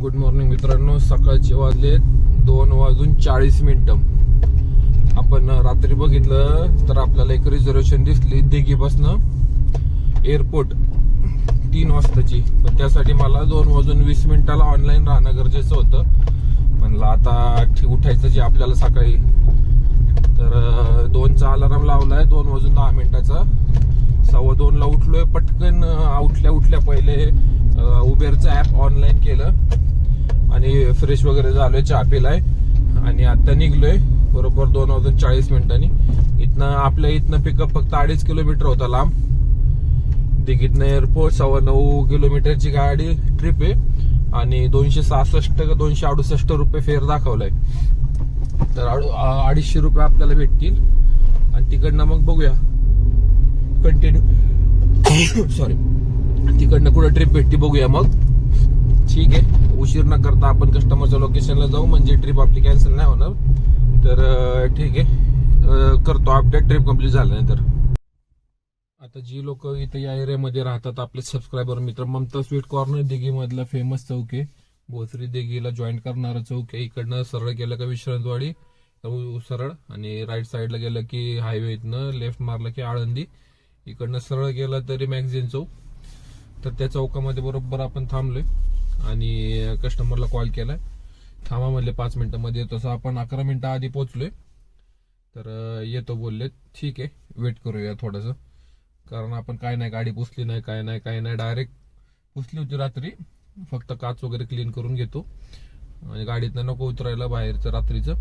Good morning मित्रांनो. सकाळचे वाजले दोन वाजून चाळीस मिनटं. आपण रात्री बघितलं तर आपल्याला एक रिझर्वेशन दिसली दिघीपासनं. एअरपोर्ट तीन वाजताची. पण त्यासाठी मला दोन वाजून वीस मिनिटाला ऑनलाईन राहणं गरजेचं होतं. म्हणलं आता उठायचं जे आपल्याला सकाळी. तर दोनचा अलाराम लावलाय. दोन वाजून दहा मिनिटाचा. सव्वा दोनला उठलोय. पटकन उठल्या उठल्या पहिले उबेरचं ॲप ऑनलाईन केलं. आणि फ्रेश वगैरे झालोय चहा पिलाय. आणि आता निघलोय बरोबर दोन वाजून चाळीस मिनिटांनी. इथनं आपल्या इथनं पिकअप फक्त अडीच किलोमीटर होता लांब. दिघीतनं एअरपोर्ट सव्वा नऊ किलोमीटरची गाडी ट्रिप आहे. आणि दोनशे सहासष्ट का दोनशे अडुसष्ट रुपये फेअर दाखवलाय. तर अडू- अडीचशे रुपये आपल्याला भेटतील. आणि तिकडनं मग बघूया. कंटिन्यू सॉरी तिकडनं कुठं ट्रिप भेटती बघूया मग. ठीक आहे. उशीर न करता आपण कस्टमरच्या लोकेशनला जाऊ म्हणजे ट्रिप आपली कॅन्सल नाही होणार. तर ठीक आहे. करतो. अपडेट ट्रिप कंप्लीट झाल्यानंतर. आता जी लोक इथं या एरियामध्ये राहतात आपले सबस्क्रायबर मित्र ममता स्वीट कॉर्नर दिघीमधला फेमस चौक आहे. भोसरी दिघीला जॉईन करणारा चौक आहे. इकडनं सरळ गेलं का विश्रांतवाडी सरळ. आणि राईट साईडला गेलं की हायवे इथनं लेफ्ट मारलं की आळंदी. इकडनं सरळ गेलं तरी मॅगझिन चौक. तर त्या चौकामध्ये बरोबर आपण थांबलोय. आणि कस्टमरला कॉल केलाय. थांबा म्हणले पाच मिनटामध्ये तसं आपण अकरा मिनिटं आधी पोहोचलोय. तर येतो बोलले ठीक आहे वेट करूया थोडंसं. कारण आपण काय नाही गाडी पुसली नाही काय नाही काय नाही. डायरेक्ट पुसली होती रात्री. फक्त काच वगैरे क्लीन करून घेतो. आणि गाडीतनं नको उतरायला बाहेरचं रात्रीचं.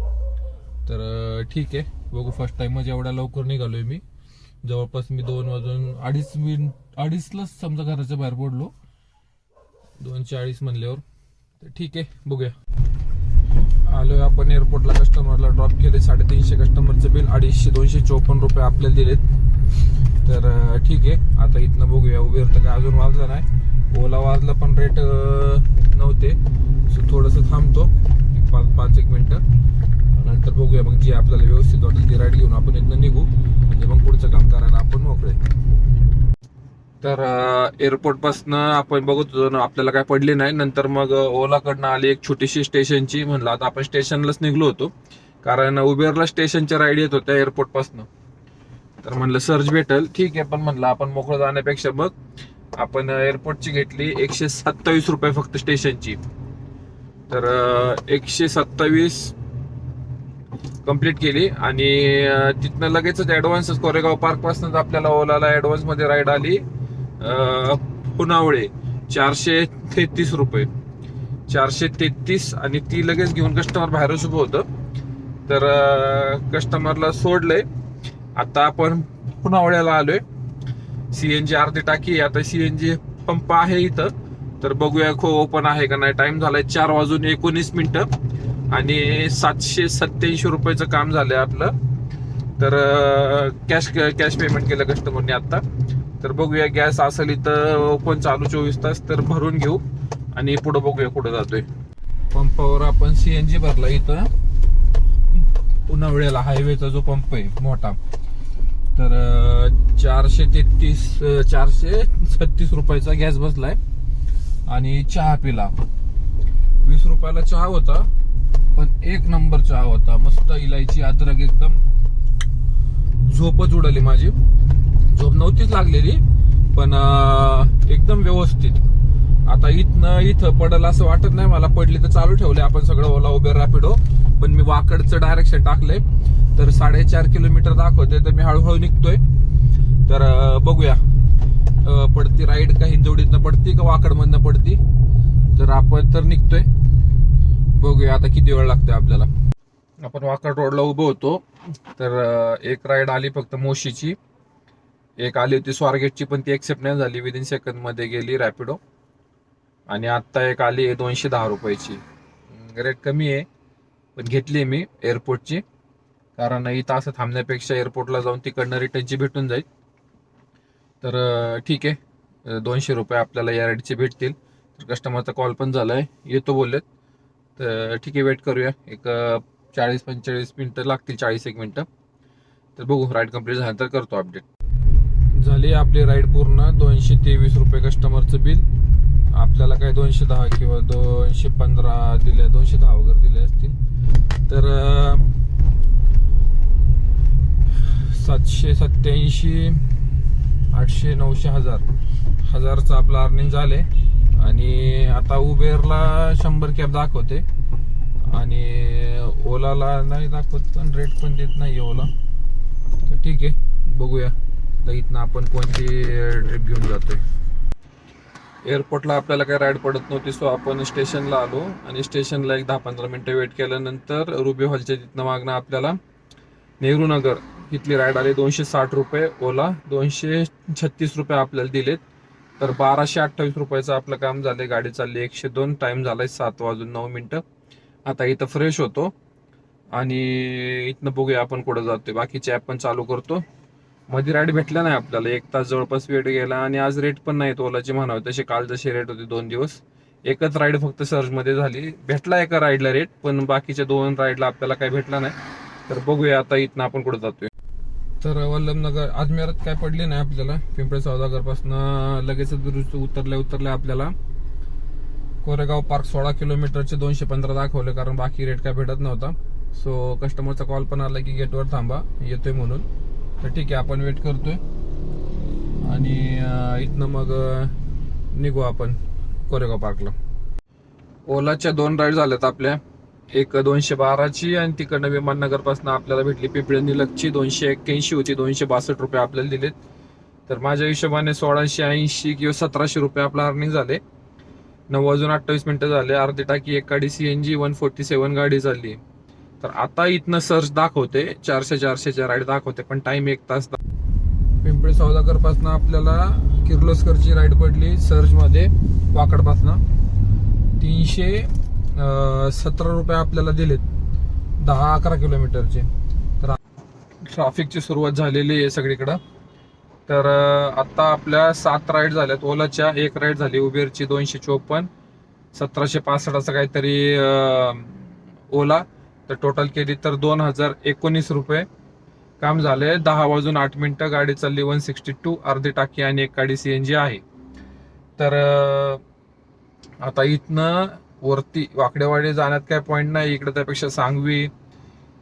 तर ठीक आहे. बघू फर्स्ट टाइमच एवढ्या लवकर निघालोय मी. जवळपास मी दोन वाजून अडीच मिनिट अडीचलाच समजा घराच्या बाहेर पडलो. दोन चाळीस म्हणल्यावर. तर ठीक आहे बघूया. आलोय आपण एअरपोर्टला कस्टमरला ड्रॉप केले साडेतीनशे कस्टमरचं बिल अडीचशे दोनशे चोपन्न रुपये आपल्याला दिलेत. तर ठीक आहे. आता इथनं बघूया. उबेर तर काय अजून वाजलं नाही. ओला वाजला पण रेट नव्हते. सो थोडंसं थांबतो. एक पाच पाच एक मिनटं. नंतर बघूया. मग जी आपल्याला व्यवस्थित वाटेल ती राईड घेऊन आपण इथनं निघू. म्हणजे मग पुढचं काम करायला आपण मोकळे. तर एअरपोर्ट पासनं आपण बघत होतो ना, आपल्याला काय पडले नाही. नंतर मग ओलाकडनं आली एक छोटीशी स्टेशनची म्हणलं आता आपण स्टेशनलाच निघलो होतो. कारण उबेरला स्टेशनच्या राईड येत होत्या एअरपोर्ट पासनं. तर म्हणलं सर्च भेटल. ठीक आहे पण म्हणलं आपण मोकळं जाण्यापेक्षा मग आपण एअरपोर्टची घेतली एकशे सत्तावीस रुपये फक्त स्टेशनची तर एकशे सत्तावीस कंप्लीट केली. आणि तिथनं लगेचच ॲडव्हान्सच कोरेगाव पार्कपासून आपल्याला ओलाला ॲडव्हान्समध्ये राईड आली. पुनावळे चारशे तेहतीस रुपये. चारशे तेहतीस आणि ती लगेच घेऊन कस्टमर बाहेरच उभं होतं. तर कस्टमरला सोडलंय. आता आपण पुनावळ्याला आलोय. सीएनजी अर्धी टाकी आहे. आता सीएनजी पंप आहे इथं. तर बघूया खो ओपन आहे का नाही. टाइम झालाय चार वाजून एकोणीस मिनिटं. आणि सातशे सत्याऐंशी रुपयाचं काम झालंय आपलं. तर कॅश कॅश पेमेंट केलं कस्टमरने आता. तर बघूया गॅस असेल इथं ओपन चालू चोवीस तास तर भरून घेऊ आणि पुढे बघूया कुठं जातोय. पंपावर आपण सीएनजी भरला इथं. पुन्हा वेळेला हायवेचा जो पंप आहे मोठा. तर चारशे तेहतीस चारशे छत्तीस रुपयाचा गॅस बसलाय. आणि चहा पिला. वीस रुपयाला चहा होता पण एक नंबर चहा होता. मस्त इलायची अद्रक एकदम झोपच उडाली माझी. झोप नव्हतीच लागलेली पण एकदम व्यवस्थित. आता इथनं इथं पडल असं वाटत नाही मला पडली तर चालू ठेवले आपण सगळं ओला उबेर रॅपिडो पण मी वाकडचं डायरेक्शन टाकलंय. तर साडेचार किलोमीटर दाखवते तर मी हळूहळू निघतोय. तर बघूया. पडती राईड का हिंजवडीतनं पडती का वाकडमधनं पडती? तर आपण तर निघतोय. बघूया आता किती वेळ लागतोय आपल्याला. आपण वाकड रोडला उभं होतो. तर एक राईड आली फक्त मोशीची. एक आली होती स्वारगेटची पण ती एक्सेप्ट नाही झाली. विदिन सेकंदमध्ये गेली रॅपिडो आणि आता एक आली आहे दोनशे दहा रुपयाची. रेट कमी आहे पण घेतली मी एअरपोर्टची कारण इथं असं थांबण्यापेक्षा एअरपोर्टला जाऊन तिकडनं रिटर्नची भेटून जाईल. तर ठीक आहे. दोनशे रुपये आपल्याला या रेटचे भेटतील. तर कस्टमरचा कॉल पण झाला आहे येतो बोललेत. तर ठीक आहे वेट करूया. एक चाळीस पंचेचाळीस मिनटं लागतील चाळीस एक मिनटं. तर बघू राईड कंप्लीट झाल्यानंतर करतो अपडेट झाली आपली राईड पूर्ण. दोनशे तेवीस रुपये कस्टमरचं बिल आपल्याला काय दोनशे दहा किंवा दोनशे पंधरा दिले दोनशे दहा वगैरे दिले असतील. तर सातशे सत्याऐंशी आठशे नऊशे हजार. हजारचं आपलं अर्निंग झाले. आणि आता उबेरला शंभर कॅब दाखवते. आणि ओलाला नाही दाखवत पण रेट पण देत नाही ओला तर ठीक आहे बघूया. तर इथनं आपण कोणती ट्रिप घेऊन जातोय. एअरपोर्टला आपल्याला काही राईड पडत नव्हती सो आपण स्टेशनला आलो आणि स्टेशनला एक दहा पंधरा मिनटं वेट केल्यानंतर रुबी हॉलच्या तिथनं मागणं आपल्याला नेहरू नगर इथली राईड आली दोनशे साठ रुपये ओला दोनशे छत्तीस रुपये आपल्याला दिलेत. तर बाराशे अठ्ठावीस रुपयाचं आपलं काम झालंय गाडी चालली एकशे दोन टाइम झालाय सात वाजून नऊ मिनटं. आता इथं फ्रेश होतो आणि इथनं बघूया आपण कुठं जातोय. बाकीचे ॲप पण चालू करतो. मध्ये राईड भेटला नाही आपल्याला. एक तास जवळपास वेट गेला आणि आज रेट पण नाही ओलाचे म्हणावे तसे काल जसे रेट होते दोन दिवस. एकच राईड फक्त सर्जमध्ये झाली. भेटला एका राईडला रेट पण बाकीच्या दोन राईडला आपल्याला काही भेटला नाही. तर बघूया आता इथनं आपण कुठं जातोय. तर वल्लभनगर अजमेरात काय पडली नाही आपल्याला. पिंपळे सौदागरपासून लगेच दुरुस्त उतरल्या उतरल्या आपल्याला. कोरेगाव पार्क सोळा किलोमीटरचे दोनशे पंधरा दाखवले कारण बाकी रेट काय भेटत नव्हता. सो कस्टमरचा कॉल पण आला की गेटवर थांबा. येतोय म्हणून. तर ठीक आहे आपण वेट करतोय. आणि इथनं मग निघू आपण कोरेगाव पार्कला ओलाच्या दोन राईड झाल्यात आपल्या. एक दोनशे बाराची आणि तिकडनं विमाननगरपासून आपल्याला भेटली पिपळी निलगची दोनशे एक्क्याऐंशी होती दोनशे बासष्ट रुपये आपल्याला दिलेत. तर माझ्या हिशोबाने सोळाशे ऐंशी किंवा सतराशे रुपये आपला अर्निंग झाले. नऊ वाजून अठ्ठावीस मिनिटं झाले. अर्धी टाकी एक गाडी C N G one forty seven गाडी झाली तर आता इथनं सर्च दाखवते. चारशे चारशेच्या राईड दाखवते पण टाइम एक तास दा- पिंपळे सौदागरपासून आपल्याला किर्लोस्करची राईड पडली सर्च मध्ये वाकड तीनशे सतरा रुपये आपल्याला दिलेत. दहा अकरा किलोमीटरचे. तर ट्रॅफिकची सुरुवात झालेली आहे सगळीकडं. तर आत्ता आता आपल्या सात राईड झाल्यात. ओलाच्या एक राईड झाली उबेरची दोनशे चोपन्न सतराशे पासष्ट असं काहीतरी ओला. तर टोटल केली तर दोन हजार एकोणीस रुपये. काम झाले दहा वाजून आठ मिनिटं. गाडी चालली वन सिक्स्टी टू अर्धी टाकी आणि एक गाडी सीएनजी आहे. तर आता इथनं वरती वाकडेवाडी जाण्यात काय पॉईंट नाही. इकडे त्यापेक्षा सांगवी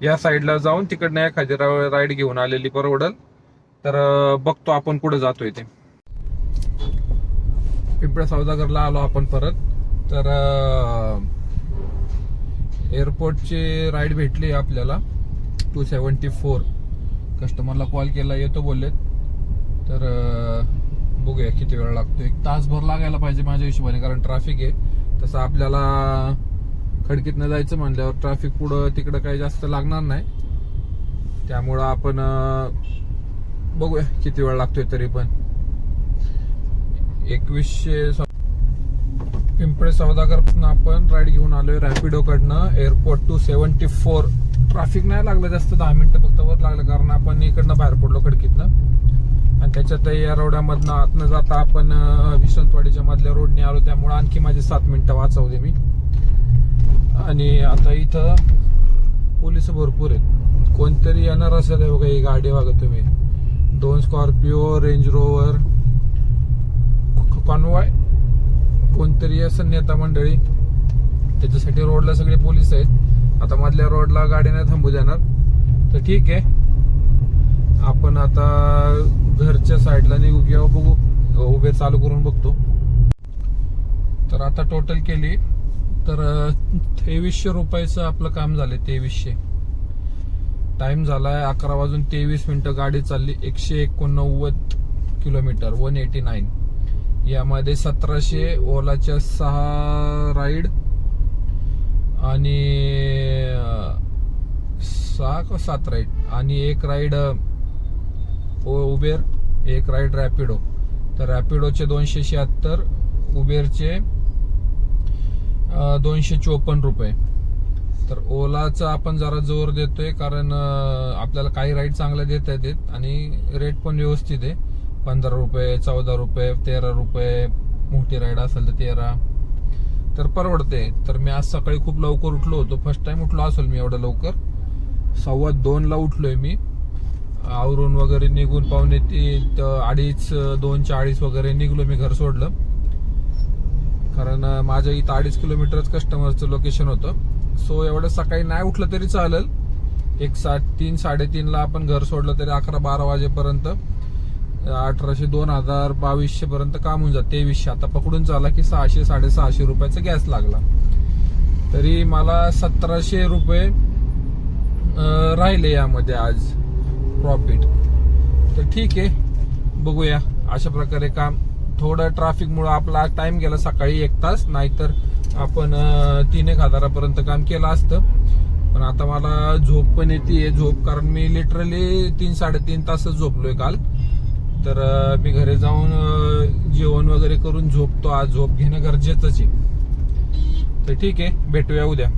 या साईडला जाऊन तिकडनं एखादी राईड घेऊन आलेली परवडल. तर बघतो आपण कुठे जातोय ते. पिंपळा सौदागरला आलो आपण परत. तर एअरपोर्टची राईड भेटली आपल्याला. टू सेवन्टी फोर कस्टमरला कॉल केला येतो बोललेत तर बघूया किती वेळ लागतो. एक तासभर लागायला पाहिजे माझ्या हिशोबाने कारण ट्रॅफिक आहे. तसं आपल्याला खडकीतनं जायचं म्हणल्यावर ट्रॅफिक पुढं तिकडं काही जास्त लागणार नाही. त्यामुळं आपण बघूया किती वेळ लागतोय तरी पण. एकवीसशे स- पिंपळे सौदागरपासून आपण राईड घेऊन आलोय रॅपिडोकडनं. Airport two seventy four traffic नाही लागलं जास्त दहा मिनिटं फक्त वर लागलं कारण आपण इकडनं बाहेर पडलो खडकीतनं. आणि त्याच्यात या रोडामधनं आतनं जाता आपण अं, विश्वंतवाडीच्या मधल्या रोडने आलो त्यामुळे आणखी माझे सात मिनिटं वाचवले मी. आणि आता इथं पोलीस भरपूर आहेत. कोणतरी येणार असेल हे बघा ही गाडी बघा तुम्ही. दोन स्कॉर्पिओ रेंज रोवर. कॉन्वॉय? कोणतरी असं नेता मंडळी त्याच्यासाठी रोडला सगळे पोलीस आहेत. आता मधल्या रोडला गाडी नाही थांबू देणार. तर ठीक आहे. आपण आता घरच्या साईडला निघू किंवा बघू. उभे चालू करून बघतो. तर आता टोटल केली. तर तेवीसशे रुपयाचं आपलं काम झालं तेवीसशे. टाइम झालाय अकरा वाजून तेवीस मिनिटं. गाडी चालली एकशे एकोणनव्वद किलोमीटर वन एटी नाईन यामध्ये सतराशे ओलाच्या सहा राईड आणि सहा का सात राईड आणि एक राईड उबेर एक राईड रॅपिडो. तर रॅपिडोचे दोनशे शहात्तर उबेरचे दोनशे चोपन्न रुपये. तर ओलाचा आपण जरा जोर देतोय कारण आपल्याला काही राईड चांगल्या देता येतात आणि रेट पण व्यवस्थित आहे. पंधरा रुपये चौदा रुपये तेरा रुपये मोठी राईड असेल तर तेरा. तर परवडते. तर मी आज सकाळी खूप लवकर उठलो होतो. फर्स्ट टाइम उठलो असेल मी एवढं लवकर. सव्वा दोनला उठलोय मी. आवरून वगैरे निघून पाहुणे ती अडीच दोनच्या अडीच वगैरे निघलो मी घर सोडलं. कारण माझ्या इथं अडीच किलोमीटरच कस्टमरचं लोकेशन होतं. सो एवढं सकाळी नाही उठलं तरी चालेल. एक सा तीन साडेतीनला आपण घर सोडलं तरी अकरा बारा वाजेपर्यंत. अठराशे दोन हजार बावीसशे पर्यंत काम होऊन जात. तेवीसशे. आता पकडून चाला की सहाशे साडेसहाशे रुपयाचा गॅस लागला. तरी मला सतराशे रुपये राहिले यामध्ये आज. प्रॉफिट तर ठीक आहे. बघूया. अशा प्रकारे काम. थोडं ट्रॅफिकमुळं आपला टाईम टाइम गेला सकाळी एक तास. नाहीतर आपण तीन एक हजारापर्यंत काम केलं असतं. पण आता मला झोप पण येते झोप कारण मी लिटरली तीन साडेतीन तासच झोपलोय काल. तर मी घरी जाऊन जेवण वगैरे करून झोपतो. आज झोप घेणं गरजेचंच आहे. तर ठीक आहे भेटूया उद्या.